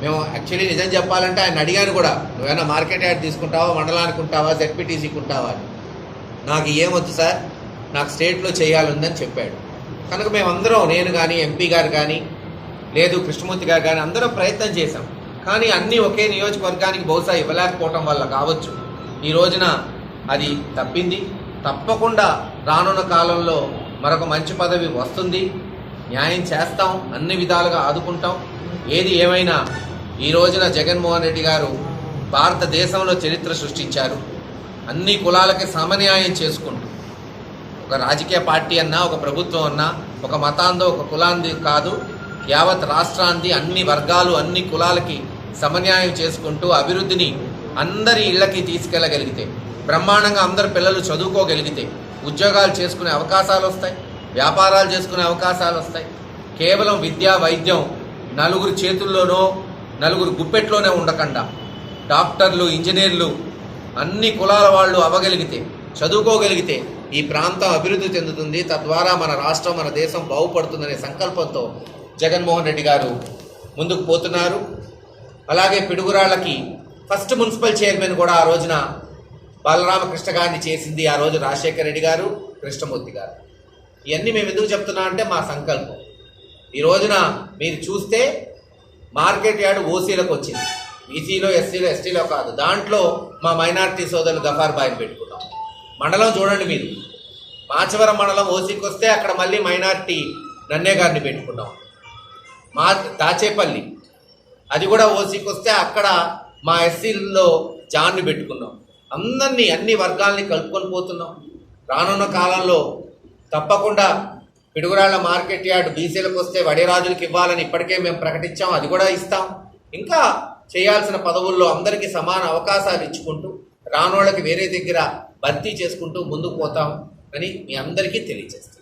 మేము యాక్చువల్లీ నిజం చెప్పాలంటే ఆయన అడిగాను కూడా నువ్వేనా మార్కెట్ యార్డ్ తీసుకుంటావా మండలానికి ఉంటావా జెడ్పీటీసీకి ఉంటావా అని. నాకు ఏమొద్దు సార్ నాకు స్టేట్లో చేయాలందని చెప్పాడు. కనుక మేమందరం నేను కానీ ఎంపీ గారు కానీ లేదు కృష్ణమూర్తి గారు కానీ అందరం ప్రయత్నం చేశాం. కానీ అన్నీ ఒకే నియోజకవర్గానికి బహుశా ఇవ్వలేకపోవటం వల్ల కావచ్చు. ఈ రోజున అది తప్పింది. తప్పకుండా రానున్న కాలంలో మరొక మంచి పదవి వస్తుంది. న్యాయం చేస్తాం అన్ని విధాలుగా ఆదుకుంటాం. ఏది ఏమైనా ఈ రోజున జగన్మోహన్ రెడ్డి గారు భారతదేశంలో చరిత్ర సృష్టించారు. అన్ని కులాలకి సమన్యాయం చేసుకుంటూ ఒక రాజకీయ పార్టీ అన్నా ఒక ప్రభుత్వం అన్నా ఒక మతాందో ఒక కులాంది కాదు యావత్ రాష్ట్రాంది అన్ని వర్గాలు అన్ని కులాలకి సమన్యాయం చేసుకుంటూ అభివృద్ధిని అందరి ఇళ్ళకి తీసుకెళ్ళగలిగితే బ్రహ్మాండంగా అందరు పిల్లలు చదువుకోగలిగితే ఉద్యోగాలు చేసుకునే అవకాశాలు వస్తాయి వ్యాపారాలు చేసుకునే అవకాశాలు వస్తాయి. కేవలం విద్యా వైద్యం నలుగురు చేతుల్లోనో నలుగురు గుప్పెట్లోనే ఉండకుండా. డాక్టర్లు ఇంజనీర్లు అన్ని కులాల వాళ్ళు అవ్వగలిగితే చదువుకోగలిగితే ఈ ప్రాంతం అభివృద్ధి చెందుతుంది. తద్వారా మన రాష్ట్రం మన దేశం బాగుపడుతుందనే సంకల్పంతో జగన్మోహన్ రెడ్డి గారు ముందుకు పోతున్నారు. అలాగే పిడుగురాళ్ళకి ఫస్ట్ మున్సిపల్ చైర్మన్ కూడా ఆ రోజున బాలరామకృష్ణ గారిని చేసింది ఆ రోజు రాజశేఖర రెడ్డి గారు కృష్ణమూర్తి గారు. ఇవన్నీ మేము ఎందుకు చెప్తున్నా అంటే మా సంకల్పం. ఈ రోజున మీరు చూస్తే మార్కెట్ యార్డ్ ఓసీలకు వచ్చింది. బీసీలో ఎస్సీలో ఎస్టీలో కాదు. దాంట్లో మా మైనార్టీ సోదరులు గఫార్ బాయిని పెట్టుకున్నాం మండలం చూడండి మీరు. మాచవరం మండలం ఓసీకి వస్తే అక్కడ మళ్ళీ మైనార్టీ నన్నే గారిని పెట్టుకున్నాం మా దాచేపల్లి. అది కూడా ఓసీకి వస్తే అక్కడ మా ఎస్సీల్లో జాన్ని పెట్టుకున్నాం. అందరినీ అన్ని వర్గాల్ని కలుపుకొని పోతున్నాం. రానున్న కాలంలో తప్పకుండా పిడుగురాళ్ళ మార్కెట్ యార్డ్ బీసీలకు వస్తే వడిరాజులకు ఇవ్వాలని ఇప్పటికే మేము ప్రకటించాం. అది కూడా ఇస్తాం. ఇంకా చేయాల్సిన పదవుల్లో అందరికీ సమాన అవకాశాలు ఇచ్చుకుంటూ రానోళ్ళకి వేరే దగ్గర భర్తీ చేసుకుంటూ ముందుకు పోతాం అని మీ అందరికీ తెలియజేస్తాం.